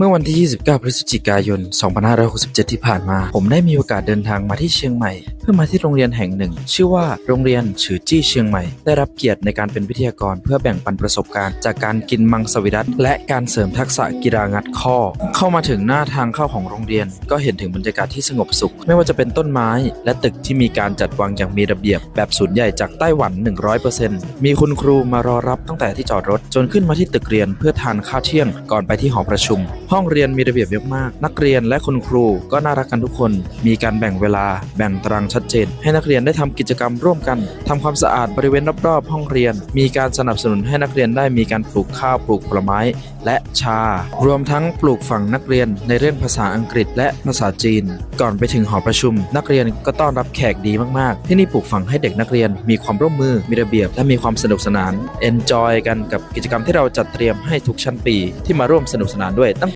เมื่อวันที่ 29 พฤศจิกายน 2567 ที่ผ่านมา ผมได้มีโอกาสเดินทางมาที่เชียงใหม่ เพื่อมาที่โรงเรียนแห่งหนึ่ง ชื่อว่าโรงเรียนฉือจี้เชียงใหม่ ได้รับเกียรติในการเป็นวิทยากรเพื่อแบ่งปันประสบการณ์ จากการกินมังสวิรัตและการเสริมทักษะกีฬางัดข้อ เข้ามาถึงหน้าทางเข้าของโรงเรียน ก็เห็นถึงบรรยากาศที่สงบสุข ไม่ว่าจะเป็นต้นไม้ และตึกที่มีการจัดวางอย่างมีระเบียบ แบบศูนย์ใหญ่จากไต้หวัน 100%มีคุณครูมารอรับตั้งแต่ที่จอดรถจนขึ้นมาที่ตึกเรียนเพื่อทานข้าวเที่ยงก่อนไปที่หอประชุมห้องเรียนมีระเบียบเยอะมาก นักเรียนและคุณครูก็น่ารักกันทุกคน มีการแบ่งเวลา แบ่งตารางชัดเจน ให้นักเรียนได้ทำกิจกรรมร่วมกันทำความสะอาดบริเวณรอบๆ ห้องเรียน มีการสนับสนุนให้นักเรียนได้มีการปลูกข้าวปลูกผลไม้ และชา รวมทั้งปลูกฝังนักเรียนในเรื่องภาษาอังกฤษ และภาษาจีน ก่อนไปถึงหอประชุม นักเรียนก็ต้อนรับแขกดีมากๆ ที่นี่ปลูกฝังให้เด็กนักเรียน มีความร่วมมือมีระเบียบและมีความสนุกสนาน enjoy กันกับกิจกรรมที่เราจัดเตรียมให้ทุกชั้นปี ที่มาร่วมสนุกสนานด้วยตั้ง